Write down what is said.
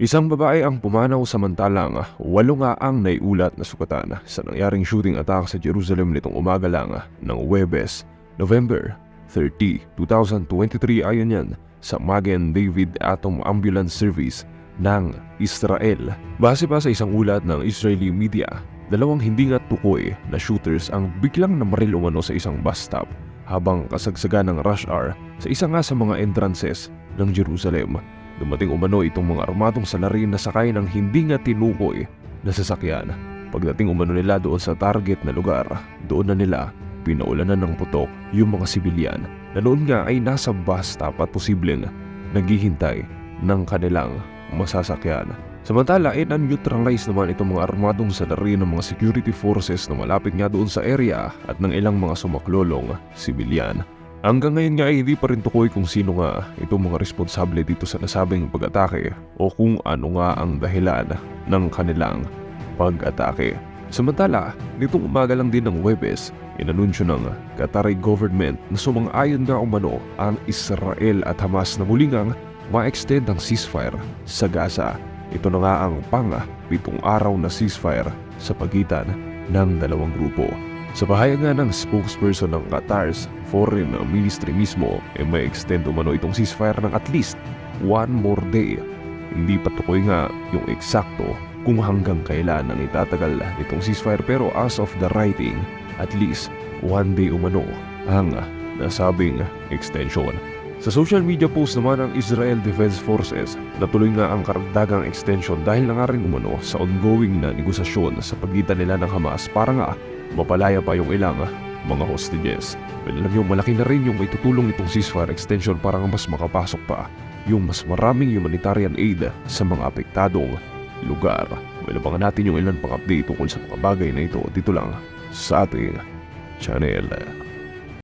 Isang babae ang pumanaw samantalang walo nga ang naiulat na sukatan sa nangyaring shooting attack sa Jerusalem nitong umaga lang ng Webes, November 30, 2023 ayon yan sa Magen David Atom Ambulance Service ng Israel. Base pa sa isang ulat ng Israeli media, dalawang hindi nga tukoy na shooters ang biglang namaril umano sa isang bus stop habang kasagsagan ng rush hour sa isa nga sa mga entrances ng Jerusalem. Dumating umano itong mga armadong salarin na sakay ng hindi nga tinukoy na sasakyan. Pagdating umano nila doon sa target na lugar, doon na nila pinaulanan ng putok yung mga sibilyan na noon nga ay nasa bus stop posibleng naghihintay ng kanilang masasakyan. Samantala ay nan-neutralize naman itong mga armadong salarin ng mga security forces na malapit nga doon sa area at ng ilang mga sumaklolong sibilyan. Hanggang ngayon nga ay hindi pa rin tukoy kung sino nga itong mga responsable dito sa nasabing pag-atake o kung ano nga ang dahilan ng kanilang pag-atake. Samantala, nitong umaga lang din ng Webes, inanunsyo ng Qatari government na sumang-ayon nga umano ang Israel at Hamas na muli ngang ma-extend ang ceasefire sa Gaza. Ito na nga ang pang pitong araw na ceasefire sa pagitan ng dalawang grupo. Sa pahayag nga ng spokesperson ng Qatar's Foreign Ministry mismo, ay may extend umano itong ceasefire ng at least one more day. Hindi pa tukoy nga yung eksakto kung hanggang kailan ang itatagal nitong ceasefire pero as of the writing, at least one day umano ang nasabing extension. Sa social media post naman ng Israel Defense Forces, natuloy nga ang karagdagang extension dahil na nga rin umano sa ongoing na negosasyon sa pagitan nila ng Hamas para nga mapalaya pa yung ilang mga hostages. Well, alam nyo, malaki na rin yung may tutulong itong ceasefire extension para nga mas makapasok pa yung mas maraming humanitarian aid sa mga apektadong lugar. Well, abangan natin yung ilan pang update tungkol sa mga bagay na ito dito lang sa ating channel.